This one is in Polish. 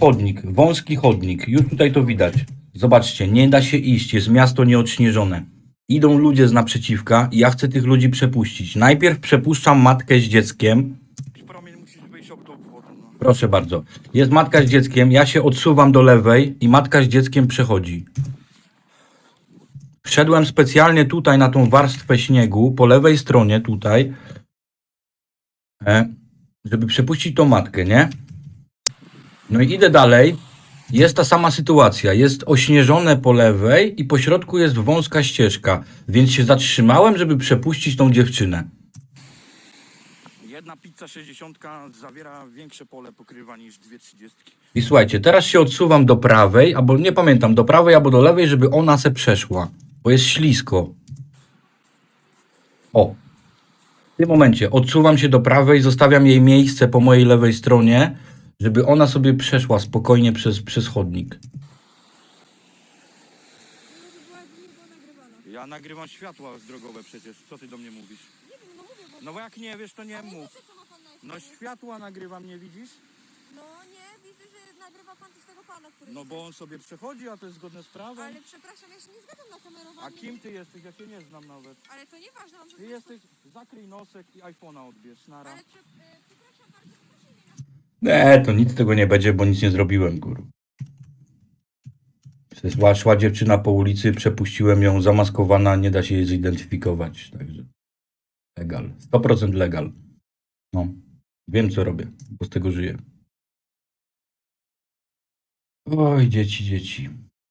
chodnik, wąski chodnik. Już tutaj to widać. Zobaczcie, nie da się iść, jest miasto nieodśnieżone. Idą ludzie z naprzeciwka i ja chcę tych ludzi przepuścić. Najpierw przepuszczam matkę z dzieckiem. Proszę bardzo. Jest matka z dzieckiem, ja się odsuwam do lewej i matka z dzieckiem przechodzi. Wszedłem specjalnie tutaj na tą warstwę śniegu, po lewej stronie tutaj, e, żeby przepuścić tą matkę, nie? No i idę dalej. Jest ta sama sytuacja. Jest ośnieżone po lewej i po środku jest wąska ścieżka, więc się zatrzymałem, żeby przepuścić tą dziewczynę. Jedna pizza 60 zawiera większe pole pokrywa niż dwie 30. I słuchajcie, teraz się odsuwam do prawej, albo nie pamiętam, do prawej albo do lewej, żeby ona se przeszła, bo jest ślisko. O. W tym momencie odsuwam się do prawej, zostawiam jej miejsce po mojej lewej stronie, żeby ona sobie przeszła spokojnie przez, przez chodnik. Ja nagrywam światła drogowe przecież. Co ty do mnie mówisz? No bo jak nie wiesz, to nie mów. Co ma pan na No światła nagrywam, nie widzisz? No nie, widzę, że nagrywa pan też tego pana, który... No bo on sobie przechodzi, a to jest zgodne z prawem. Ale przepraszam, ja się nie zgadzam na kamerowanie. A kim ty jesteś? Ja cię nie znam nawet. Ale to nieważne, mam Ty jesteś, zakryj nosek i iPhone'a odbierz, nara. Ale prze... e, przepraszam bardzo, proszę mnie Nie, to nic z tego nie będzie, bo nic nie zrobiłem, góru. Szła, szła dziewczyna po ulicy, przepuściłem ją zamaskowana, nie da się jej zidentyfikować, także legal, 100% legal. No, wiem co robię, bo z tego żyję. Oj, dzieci, dzieci.